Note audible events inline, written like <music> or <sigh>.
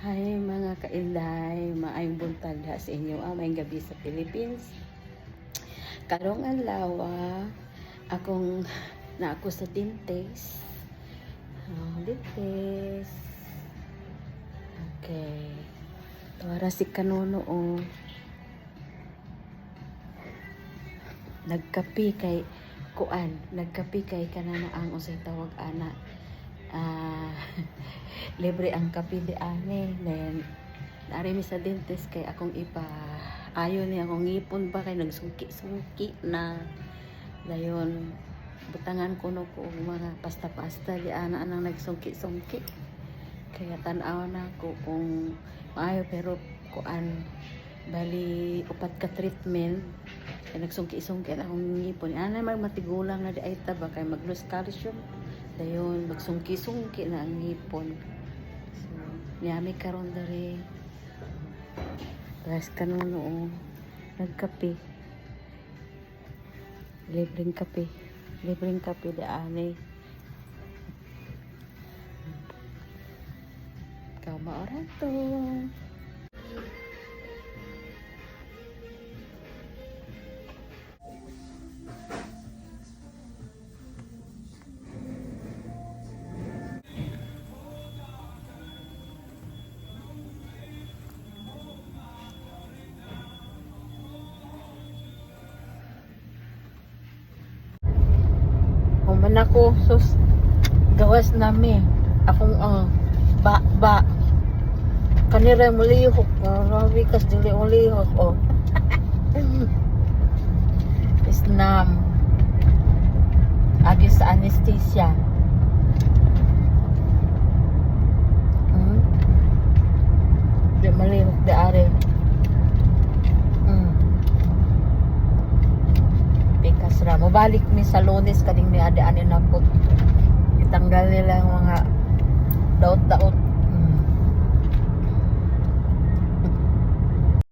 Hi mga kainday, maayong buntag ha sa inyo ah, maayong gabi sa Philippines. Karong adlaw ah, akong na ako sa Dintes. Oh, Dintes. Okay. Tuwara si Kanono oh. Nagkapi kay kuan, nagkapi kay kanana ang usay tawag ana. Ah, <laughs> libre ang kape di ane. Then nari mi sa dentist kay akong ipa ayo ni akong ngipon pa kay nagsungki-sungki na. Dayon butangan ko no ko mga pasta-pasta di ana anang nagsungki-sungki kaya tan-aw na ko kung maayo pero kuan bali upat ka treatment kay nagsungki-sungki na akong ngipon. Ana mag matigulang na di ay taba kay mag-lose calcium dayon magsungki-sungki na ang ngipon so niyami karon dere Ras kanuno oh. nagkape. Libreng kape. Libreng kape di ane. Ikaw maoran to Human ako, sus, gawas nami. Akong, uh, ba, ba. Kanira mulihok. Marawi kas dili mulihok, oh. <laughs> Isnam. Agi sa anesthesia. Hmm? Di malihok di are. Hmm. Ra. Mabalik mi sa lunes kading ni ade ani na po. Itanggal nila ang mga daot-daot